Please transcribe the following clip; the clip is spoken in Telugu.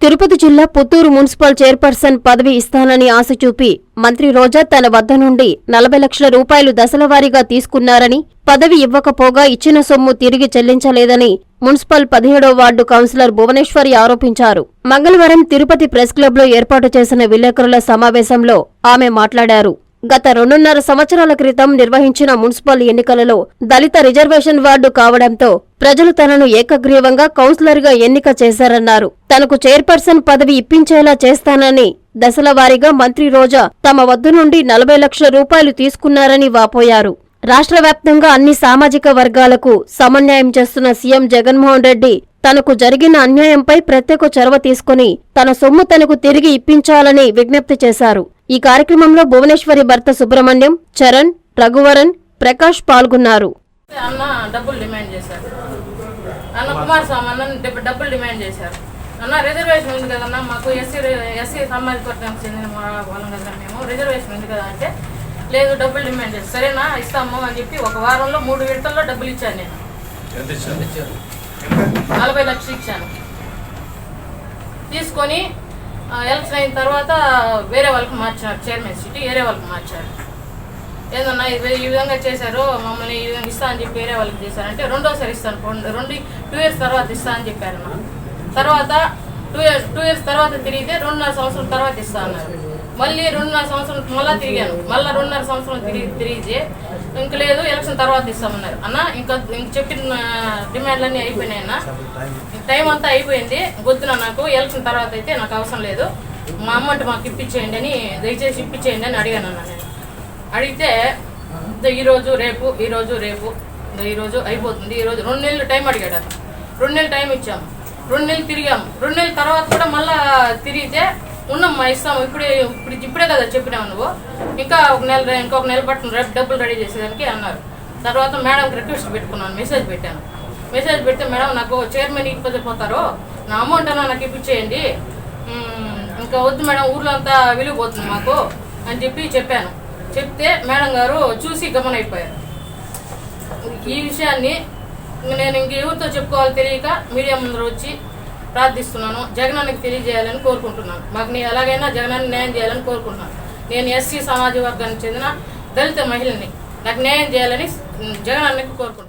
తిరుపతి జిల్లా పుత్తూరు మున్సిపల్ చైర్పర్సన్ పదవి ఇస్తానని ఆశ చూపి మంత్రి రోజా తన వద్ద నుండి నలభై లక్షల రూపాయలు దశలవారీగా తీసుకున్నారని పదవి ఇవ్వకపోగా ఇచ్చిన సొమ్ము తిరిగి చెల్లించలేదని మున్సిపల్ పదిహేడో వార్డు కౌన్సిలర్ భువనేశ్వరి ఆరోపించారు. మంగళవారం తిరుపతి ప్రెస్ క్లబ్లో ఏర్పాటు చేసిన విలేకరుల సమావేశంలో ఆమె మాట్లాడారు. గత రెండున్నర సంవత్సరాల క్రితం నిర్వహించిన మున్సిపల్ ఎన్నికలలో దళిత రిజర్వేషన్ వార్డు కావడంతో ప్రజలు తనను ఏకగ్రీవంగా కౌన్సిలర్గా ఎన్నిక చేశారన్నారు. తనకు చైర్పర్సన్ పదవి ఇప్పించేలా చేస్తానని దశల వారీగా మంత్రి రోజా తమ వద్ద నుండి నలభై లక్షల రూపాయలు తీసుకున్నారని వాపోయారు. రాష్ట్ర వ్యాప్తంగా అన్ని సామాజిక వర్గాలకు సమన్యాయం చేస్తున్న సీఎం జగన్మోహన్ రెడ్డి తనకు జరిగిన అన్యాయంపై ప్రత్యేక చొరవ తీసుకుని తన సొమ్ము తనకు తిరిగి ఇప్పించాలని విజ్ఞప్తి చేశారు. ఈ కార్యక్రమంలో భువనేశ్వరి భర్త సుబ్రహ్మణ్యం చరణ్ రఘువరన్ ప్రకాష్ పాల్గొన్నారు. అన్న డబ్బులు డిమాండ్ చేశారు. అన్న కుమారస్వామి అన్న డబ్బు- డబ్బులు డిమాండ్ చేశారు. అన్న రిజర్వేషన్ ఉంది కదన్నా మాకు ఎస్సీ ఎస్సీ సామాజిక వర్గానికి చెందిన మా- వాళ్ళం కదా మేము. రిజర్వేషన్ ఉంది కదా అంటే లేదు డబ్బులు డిమాండ్ చేశారు. సరేనా ఇస్తాము అని చెప్పి ఒక వారంలో మూడు విడతల్లో డబ్బులు ఇచ్చాను నేను. నలభై లక్షలు ఇచ్చాను. తీసుకొని ఎలక్షన్ అయిన తర్వాత వేరే వాళ్ళకి మార్చారు చైర్మన్ సిటీ వేరే వాళ్ళకి మార్చారు. ఏందన్నా ఈ విధంగా చేశారు మమ్మల్ని ఈ విధంగా ఇస్తా అని చెప్పి వేరే వాళ్ళకి చేశారంటే రెండోసారి ఇస్తాను రెండు టూ ఇయర్స్ తర్వాత ఇస్తా అని చెప్పారు తర్వాత టూ ఇయర్స్ టూ ఇయర్స్ తర్వాత తిరిగితే రెండున్నర సంవత్సరం తర్వాత ఇస్తా అన్నారు. మళ్ళీ రెండున్నర సంవత్సరం మళ్ళీ తిరిగాను. మళ్ళీ రెండున్నర సంవత్సరం తిరిగి తిరిగితే ఇంక లేదు ఎలక్షన్ తర్వాత ఇస్తామన్నారు. అన్న ఇంకా ఇంక చెప్పిన డిమాండ్లన్నీ అయిపోయినాయి అన్న. టైం అంతా అయిపోయింది. గొద్దున నాకు ఎలక్షన్ తర్వాత అయితే నాకు అవసరం లేదు. మా అమౌంట్ మాకు ఇప్పించేయండి అని దయచేసి ఇప్పించేయండి అని అడిగాను అన్న నేను. అడిగితే ఈరోజు రేపు ఈరోజు రేపు ఈరోజు అయిపోతుంది. ఈరోజు రెండు నెలలు టైం అడిగాడు అన్న. రెండు నెలలు టైం ఇచ్చాము. రెండు నెలలు తిరిగాము. రెండు నెలల తర్వాత కూడా మళ్ళా తిరిగితే ఉన్నమ్మా ఇస్తాము ఇప్పుడే ఇప్పుడు ఇప్పుడే కదా చెప్పినావు నువ్వు. ఇంకా ఒక నెల ఇంకొక నెల పట్టిన రేపు డబ్బులు రెడీ చేసేదానికి అన్నారు. తర్వాత మేడంకి రిక్వెస్ట్ పెట్టుకున్నాను మెసేజ్ పెట్టాను. మెసేజ్ పెడితే మేడం నాకు చైర్మన్ ఇకపోతే పోతారు? నా అమౌంట్ అన్నా నాకు ఇప్పించేయండి ఇంకా వద్దు మేడం ఊర్లో అంతా విలువ పోతుంది మాకు అని చెప్పి చెప్పాను. చెప్తే మేడం గారు చూసి గమనైపోయారు. ఈ విషయాన్ని నేను ఇంక ఎవరితో చెప్పుకోవాలో తెలియక మీడియా ముందర వచ్చి ప్రార్థిస్తున్నాను. జగనానికి తెలియజేయాలని కోరుకుంటున్నాను. మాకు నేను ఎలాగైనా జగనాన్ని న్యాయం చేయాలని కోరుకుంటున్నాను. నేను ఎస్సీ సమాజ వర్గానికి చెందిన దళిత మహిళని నాకు న్యాయం చేయాలని జగనానికి కోరుకుంటున్నాను.